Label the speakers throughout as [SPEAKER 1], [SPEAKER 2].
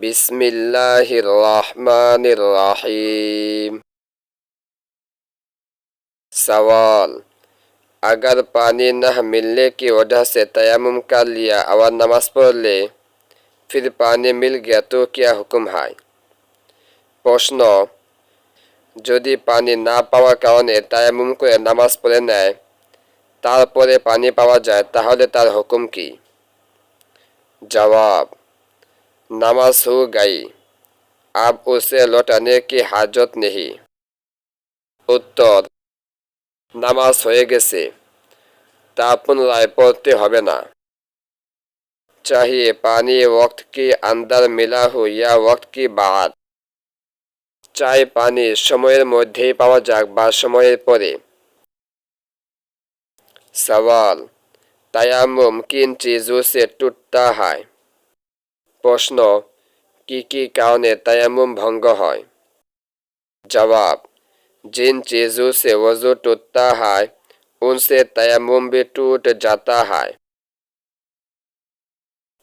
[SPEAKER 1] বিসমিল্লাহির রহমানির রহিম सवाल अगर पानी न मिलने की वजह से तयम्मुम कर लिया और नमाज पढ़ ले फिर पानी मिल गया तो क्या हुक्म है প্রশ্ন যদি পানি না পাওয়ার কারণে তায়ামুম করে নামাজ পড়ে নেয় তারপরে পানি পাওয়া যায় তাহলে তার হুকুম কি জবাব नमाज हो गई अब उसे लौटाने की हाजत नहीं উত্তর নামাজ হয়ে গেছে তা পুনরায় পড়তে হবে না चाहिए पानी वक्त के अंदर मिला हो या वक्त की बाद চাই পানি সময়ের মধ্যেই পাওয়া যাক বা সময়ের পরে सवाल तयाम्मुम किन चीज़ों से टूटता है প্রশ্ন কি কি কারণে তায়াম্মুম ভঙ্গ হয় জবাব जिन चीज़ों से वजू टूटता है उनसे तयम्मुम भी टूट जाता है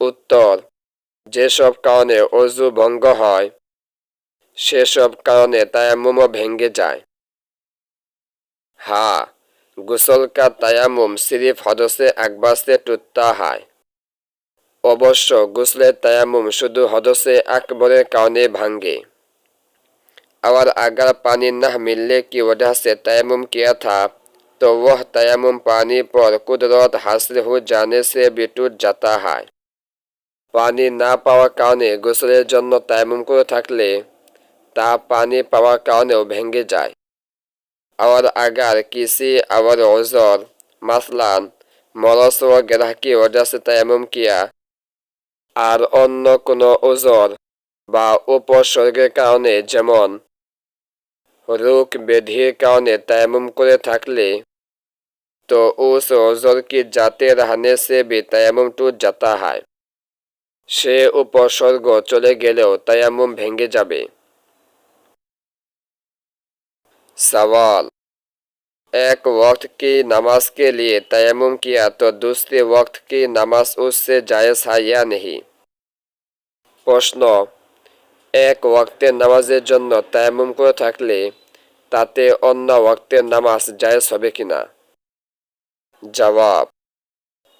[SPEAKER 1] উত্তর যেসব কারণে অজু ভঙ্গ হয় সেসব কারণে তায়াম্মুমও ভেঙ্গে যায় হ্যাঁ गुसल का तयम्मुम सिर्फ हदसे अकबर से टूटता है অবশ্য গুসলের তায়াম্মুম শুধু হদসে আকবরের কারণে ভাঙ্গে और अगर पानी न मिलने की वजह से तयम्मुम किया था तो वह तयम्मुम पानी पर कुदरत हासिल हो जाने से भी टूट जाता है পানি না পাওয়ার কারণে গোসলের জন্য তায়ামুম করে থাকলে তা পানি পাওয়ার কারণেও ভেঙে যায় और अगर किसी और उज़र मसलन मरस वगैरह की वजह से तयम्मुम किया আর অন্য কোনো ওজর বা উপসর্গের কারণে যেমন রোগ ব্যাধির কারণে तयम्मुम করে থাকলে तो उस ओजर की जाते रहने से भी तयम्मुम टूट जाता है সে উপসর্গ চলে গেলেও তায়াম্মুম ভেঙে যাবে सवाल एक वक्त की नमाज के लिए तयम्मुम किया तो दूसरे वक्त की नमाज उससे जायज़ है या नहीं প্রশ্ন এক ওয়াক্তের নামাজের জন্য তায়াম্মুম করে থাকলে তাতে অন্য ওয়াক্তের নামাজ জায়েজ হবে কিনা जवाब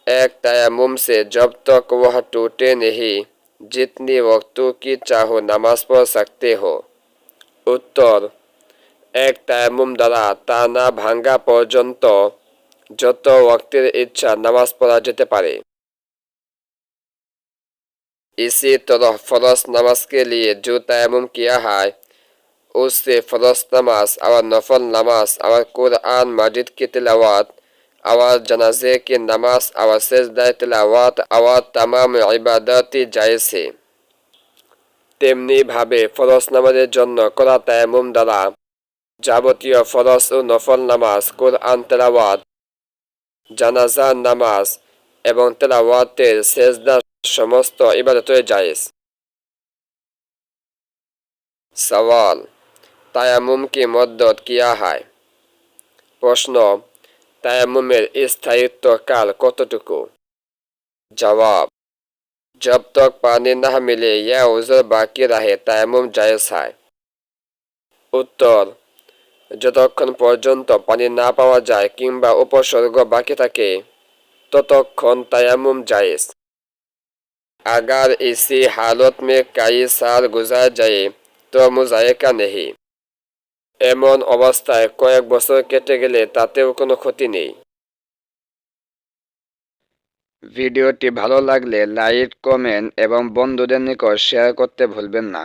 [SPEAKER 1] एक तयम्मुम से जब तक वह टूटे नहीं जितनी वक्तों की चाहो नमाज पढ़ सकते हो উত্তর এক তায়াম্মুম দ্বারা তা না ভাঙ্গা পর্যন্ত যত ওয়াক্তের ইচ্ছা নামাজ পড়া যেতে পারে इसी तरह फरस नमाज के लिए जो तयम्मुम किया है उससे फरस नमाज और नफल नमाज और कुरान मजिद की तिलावत और जनाजे की नमाज और सजदा तिलावत और तमाम इबादती जायज़ है তেমনি ভাবে ফরজ নামাজের জন্য করা তায়ামুম দ্বারা যাবতীয় ফরজ ও নফল নামাজ কোরআন তেলাওয়াত জানাজার নামাজ এবং তেলাওয়াতের সেজদা সমস্ত ইবাদতে জায়েজ সওয়াল তায়ামুম কি মদ্দত কিয়া হয় প্রশ্ন তায়ামুমের স্থায়িত্ব কাল কতটুকু জবাব जब तक पानी न मिले या उजर बाकी रहे তায়ামুম জায়েজ হয় উত্তর যতক্ষণ পর্যন্ত পানি না পাওয়া যায় কিংবা উপসর্গ বাকি থাকে ততক্ষণ তায়ামুম জায়েজ अगर इसी हालत में कई साल गुजार जाए तो मुजायका नहीं এমন অবস্থায় কয়েক বছর কেটে গেলে তাতেও কোনো ক্ষতি নেই
[SPEAKER 2] ভিডিওটি ভালো লাগলে লাইক কমেন্ট এবং বন্ধুদের নিকট শেয়ার করতে ভুলবেন না